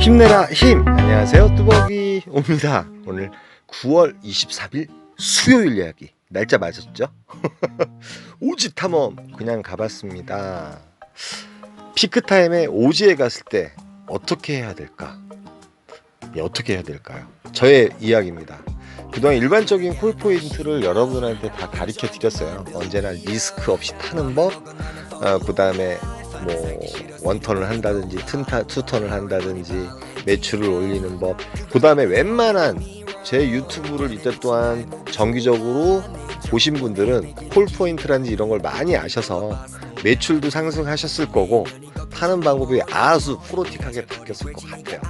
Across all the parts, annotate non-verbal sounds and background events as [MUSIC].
힘내라 힘. 안녕하세요. 뚜벅이 옵니다. 오늘 9월 24일 수요일 이야기. 날짜 맞았죠? [LAUGHS] 오지 탐험 그냥 가봤습니다. 피크타임에 오지에 갔을 때 어떻게 해야 될까? 예, 어떻게 해야 될까요? 저의 이야기입니다. 그동안 일반적인 콜 포인트를 여러분한테 다 가르쳐 드렸어요. 언제나 리스크 없이 타는 법 어, 그 다음에 뭐 원턴을 한다든지 튼타 투턴을 한다든지 매출을 올리는 법. 그 다음에 웬만한 제 유튜브를 이때 또한 정기적으로 보신 분들은 콜 포인트라든지 이런 걸 많이 아셔서 매출도 상승하셨을 거고 타는 방법이 아주 프로틱하게 바뀌었을 것 같아요.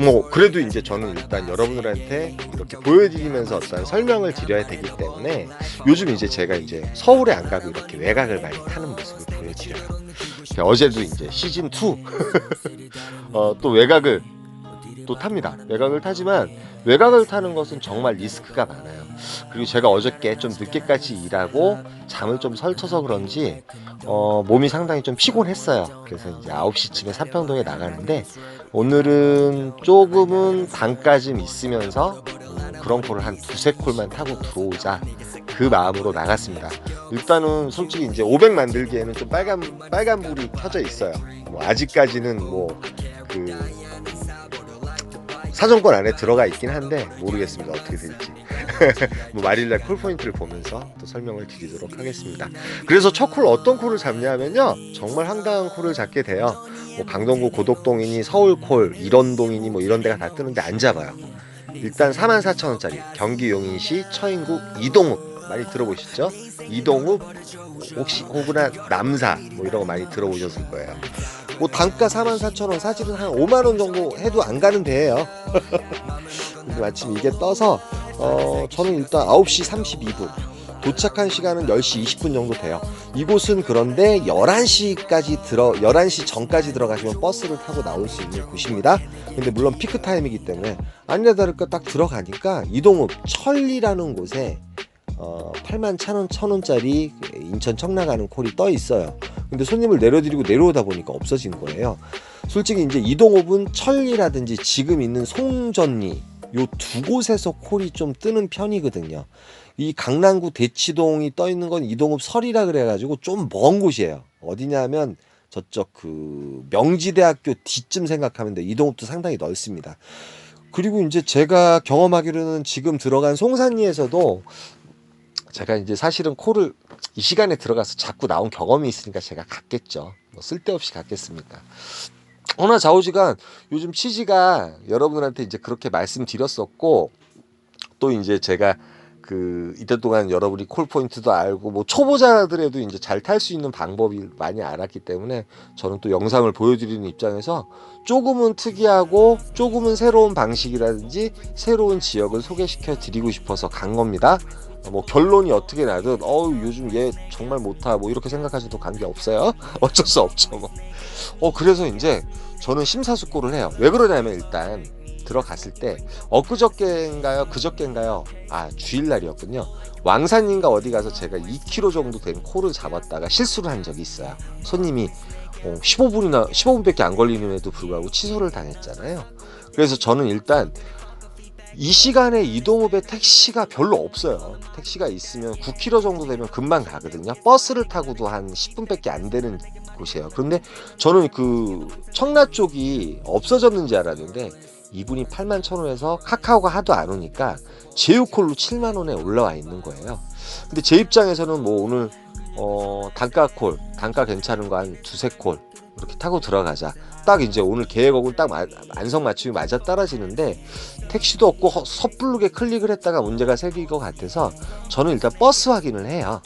뭐 그래도 이제 저는 일단 여러분들한테 이렇게 보여드리면서 어떤 설명을 드려야 되기 때문에 요즘 이제 제가 이제 서울에 안 가고 이렇게 외곽을 많이 타는 모습을 보여드려요. 어제도 이제 시즌 2 [LAUGHS] 어, 또 외곽을 또 탑니다. 외곽을 타지만 외곽을 타는 것은 정말 리스크가 많아요. 그리고 제가 어저께 좀 늦게까지 일하고 잠을 좀 설쳐서 그런지 어, 몸이 상당히 좀 피곤했어요. 그래서 이제 9시쯤에 삼평동에 나가는데 오늘은 조금은 방까지 있으면서 콜을 한 두세 콜만 타고 들어오자 그 마음으로 나갔습니다. 일단은 솔직히 이제 500 만들기에는 좀 빨간 빨간 불이 켜져 있어요. 뭐 아직까지는 뭐 그 사정권 안에 들어가 있긴 한데 모르겠습니다. 어떻게 될지. [LAUGHS] 뭐 말일날 콜 포인트를 보면서 또 설명을 드리도록 하겠습니다. 그래서 첫 콜 어떤 콜을 잡냐면요. 정말 황당한 콜을 잡게 돼요. 뭐 강동구 고덕동이니 서울콜 일원동이니 뭐 이런 데가 다 뜨는데 안 잡아요 일단 44,000원짜리 경기 용인시 처인구 이동읍 많이 들어보셨죠? 이동읍 혹시 혹은 남사 뭐 이런 거 많이 들어보셨을 거예요. 뭐 단가 44,000원 사실은 한 5만 원 정도 해도 안 가는 데예요. [LAUGHS] 마침 이게 떠서 어 저는 일단 9시 32분 도착한 시간은 10시 20분 정도 돼요 이곳은 그런데 11시까지 들어 11시 전까지 들어가시면 버스를 타고 나올 수 있는 곳입니다 근데 물론 피크 타임이기 때문에 아니나 다를까 딱 들어가니까 이동읍 천리라는 곳에 어, 8만 1,000원, 1,000원짜리 인천 청라 가는 콜이 떠 있어요. 근데 손님을 내려드리고 내려오다 보니까 없어진 거예요. 솔직히 이제 이동업은 천리라든지 지금 있는 송전리 요 두 곳에서 콜이 좀 뜨는 편이거든요. 이 강남구 대치동이 떠 있는 건 이동업 설이라 그래가지고 좀 먼 곳이에요. 어디냐면 저쪽 그 명지대학교 뒤쯤 생각하면 돼. 이동업도 상당히 넓습니다. 그리고 이제 제가 경험하기로는 지금 들어간 송산리에서도 제가 이제 사실은 콜을 이 시간에 들어가서 자꾸 나온 경험이 있으니까 제가 갔겠죠. 뭐 쓸데없이 갔겠습니까? 허나 좌우지간 요즘 취지가 여러분들한테 이제 그렇게 말씀드렸었고 또 이제 제가 그 이때 동안 여러분이 콜 포인트도 알고 뭐 초보자들에도 이제 잘 탈 수 있는 방법이 많이 알았기 때문에 저는 또 영상을 보여드리는 입장에서 조금은 특이하고 조금은 새로운 방식이라든지 새로운 지역을 소개시켜 드리고 싶어서 간 겁니다. 뭐 결론이 어떻게 나든 어우 요즘 얘 정말 못하 뭐 이렇게 생각하셔도 관계 없어요 [LAUGHS] 어쩔 수 없죠 뭐. 어 그래서 이제 저는 심사숙고를 해요 왜 그러냐면 일단 들어갔을 때 엊그저께인가요 그저께인가요 아 주일날이었군요 왕산인가 어디 가서 제가 2kg 정도 된 코를 잡았다가 실수를 한 적이 있어요 손님이 어, 15분이나 15분밖에 안 걸리는에도 불구하고 취소를 당했잖아요 그래서 저는 일단 이 시간에 이동읍에 택시가 별로 없어요. 택시가 있으면 9km 정도 되면 금방 가거든요. 버스를 타고도 한 10분밖에 안 되는 곳이에요. 그런데 저는 그 청라 쪽이 없어졌는지 알았는데 이분이 8만 천 원에서 카카오가 하도 안 오니까 제휴콜로 7만 원에 올라와 있는 거예요. 근데 제 입장에서는 뭐 오늘 어 단가 콜, 단가 괜찮은 거 한 두세 콜 이렇게 타고 들어가자. 딱 이제 오늘 계획하고는 딱 마- 안성 맞춤이 맞아 떨어지는데 택시도 없고 허- 섣부르게 클릭을 했다가 문제가 생길 것 같아서 저는 일단 버스 확인을 해요.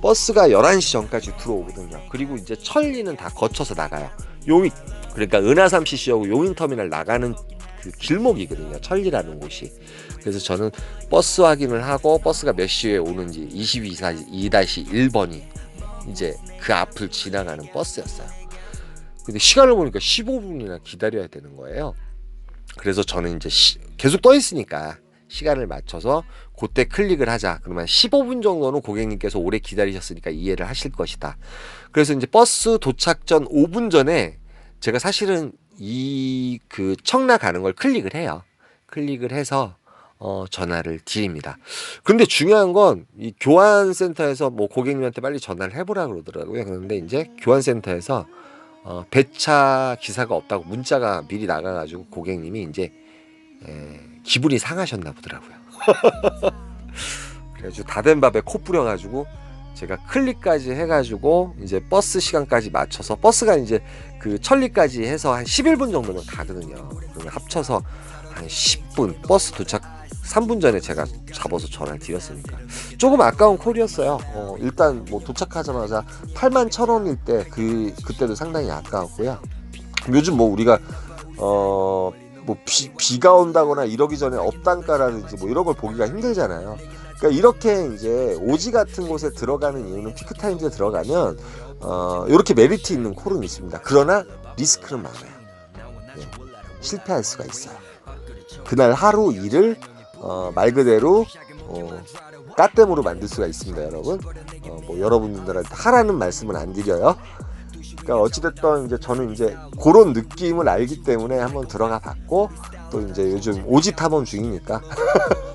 버스가 11시 전까지 들어오거든요. 그리고 이제 천리는 다 거쳐서 나가요. 용인 그러니까 은하삼 CC하고 용인터미널 나가는 그 길목이거든요. 천리라는 곳이. 그래서 저는 버스 확인을 하고 버스가 몇 시에 오는지 22-1번이 이제 그 앞을 지나가는 버스였어요. 근데 시간을 보니까 15분이나 기다려야 되는 거예요. 그래서 저는 이제 시- 계속 떠 있으니까 시간을 맞춰서 그때 클릭을 하자. 그러면 15분 정도는 고객님께서 오래 기다리셨으니까 이해를 하실 것이다. 그래서 이제 버스 도착 전 5분 전에 제가 사실은 이 그 청라 가는 걸 클릭을 해요. 클릭을 해서 어, 전화를 드립니다. 근데 중요한 건 이 교환센터에서 뭐 고객님한테 빨리 전화를 해보라 그러더라고요. 그런데 이제 교환센터에서 어, 배차 기사가 없다고 문자가 미리 나가가지고 고객님이 이제 에, 기분이 상하셨나 보더라고요. [LAUGHS] 그래가지고 다된 밥에 코 뿌려가지고 제가 클릭까지 해가지고 이제 버스 시간까지 맞춰서 버스가 이제 그 천리까지 해서 한 11분 정도면 가거든요. 그러면 합쳐서 한 10분 버스 도착 3분 전에 제가 잡아서 전화를 드렸으니까 조금 아까운 콜이었어요. 어, 일단 뭐 도착하자마자 8만 천 원일 때 그 그때도 상당히 아까웠고요. 요즘 뭐 우리가 어. 뭐 비, 비가 온다거나 이러기 전에 업단가라든지 뭐 이런 걸 보기가 힘들잖아요. 그러니까 이렇게 이제 오지 같은 곳에 들어가는 이유는 피크 타임즈에 들어가면 어, 이렇게 메리트 있는 콜은 있습니다. 그러나 리스크는 많아요. 예, 실패할 수가 있어요. 그날 하루 일을 어, 말 그대로 어, 까땜으로 만들 수가 있습니다, 여러분. 어, 뭐 여러분들한테 하라는 말씀은 안 드려요. 그러니까 어찌됐든 이제 저는 이제 그런 느낌을 알기 때문에 한번 들어가 봤고 또 이제 요즘 오지 탐험 중이니까 [LAUGHS]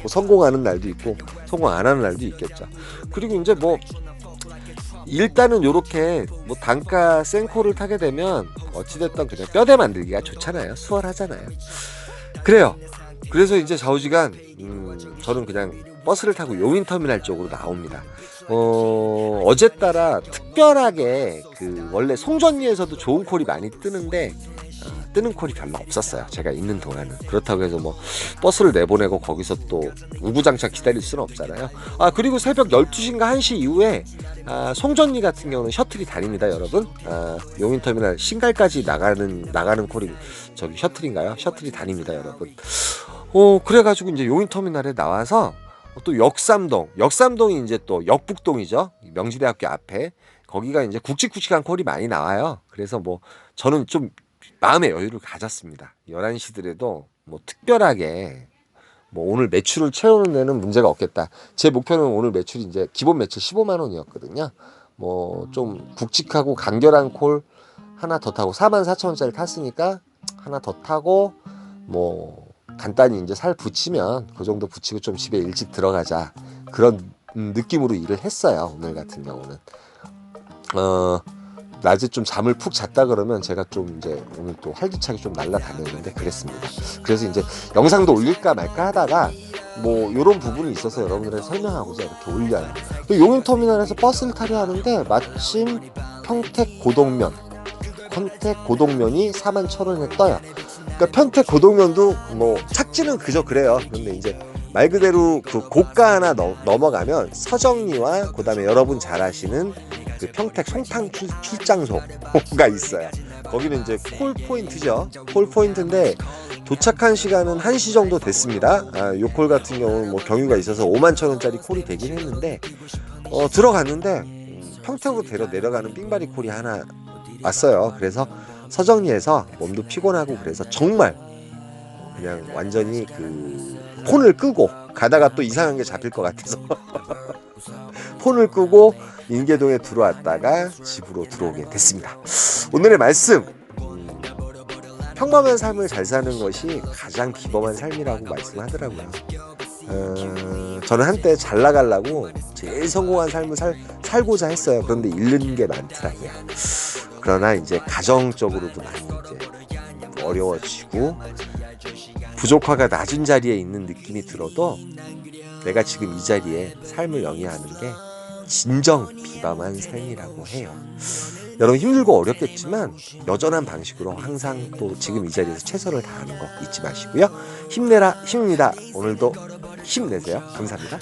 뭐 성공하는 날도 있고 성공 안 하는 날도 있겠죠. 그리고 이제 뭐 일단은 요렇게 뭐 단가 센코를 타게 되면 어찌됐든 그냥 뼈대 만들기가 좋잖아요. 수월하잖아요. 그래요. 그래서 이제 좌우지간 음, 저는 그냥 버스를 타고 용인터미널 쪽으로 나옵니다. 어, 어제 따라 특별하게 그 원래 송전리에서도 좋은 콜이 많이 뜨는데 어, 뜨는 콜이 별로 없었어요. 제가 있는 동안은. 그렇다고 해서 뭐 버스를 내보내고 거기서 또 우구장창 기다릴 수는 없잖아요. 아, 그리고 새벽 12시인가 1시 이후에 아, 송전리 같은 경우는 셔틀이 다닙니다, 여러분. 아, 용인터미널 신갈까지 나가는 나가는 콜이 저기 셔틀인가요? 셔틀이 다닙니다, 여러분. 어, 그래 가지고 이제 용인터미널에 나와서 또 역삼동, 역삼동이 이제 또 역북동이죠. 명지대학교 앞에 거기가 이제 굵직굵직한 콜이 많이 나와요. 그래서 뭐 저는 좀 마음의 여유를 가졌습니다. 11시들에도 뭐 특별하게 뭐 오늘 매출을 채우는 데는 문제가 없겠다. 제 목표는 오늘 매출이 이제 기본 매출 15만 원이었거든요. 뭐 좀 굵직하고 간결한 콜 하나 더 타고 4만 4천 원짜리 탔으니까 하나 더 타고 뭐 간단히 이제 살 붙이면 그 정도 붙이고 좀 집에 일찍 들어가자 그런 음, 느낌으로 일을 했어요 오늘 같은 경우는 어 낮에 좀 잠을 푹 잤다 그러면 제가 좀 이제 오늘 또 활기차게 좀 날라다녔는데 그랬습니다. 그래서 이제 영상도 올릴까 말까 하다가 뭐 이런 부분이 있어서 여러분들한테 설명하고자 이렇게 올려요. 또 용인터미널에서 버스를 타려 하는데 마침 평택 고동면 평택 고동면이 4만 천 원에 떠요. 그러니까 평택 고동면도 뭐 착지는 그저 그래요. 그런데 이제 말 그대로 그 고가 하나 넘, 넘어가면 서정리와 그다음에 여러분 잘 아시는 그 평택 송탕 출, 출장소가 있어요. 거기는 이제 콜 포인트죠. 콜 포인트인데 도착한 시간은 1시 정도 됐습니다. 아, 요콜 같은 경우는 뭐 경유가 있어서 5만 천 원짜리 콜이 되긴 했는데 어, 들어갔는데 음, 평택으로 데려 내려가는 삥바리 콜이 하나 왔어요. 그래서 서정리에서 몸도 피곤하고 그래서 정말 그냥 완전히 그 폰을 끄고 가다가 또 이상한 게 잡힐 것 같아서 [LAUGHS] 폰을 끄고 인계동에 들어왔다가 집으로 들어오게 됐습니다. 오늘의 말씀 음, 평범한 삶을 잘 사는 것이 가장 비범한 삶이라고 말씀하더라고요. 어, 저는 한때 잘 나가려고 제일 성공한 삶을 살, 살고자 했어요. 그런데 잃는 게 많더라고요. 그러나 이제 가정적으로도 많이 이제 어려워지고 부족화가 낮은 자리에 있는 느낌이 들어도 내가 지금 이 자리에 삶을 영위하는 게 진정 비범한 삶이라고 해요. 여러분 힘들고 어렵겠지만 여전한 방식으로 항상 또 지금 이 자리에서 최선을 다하는 거 잊지 마시고요. 힘내라 힘입니다. 오늘도 힘내세요. 감사합니다.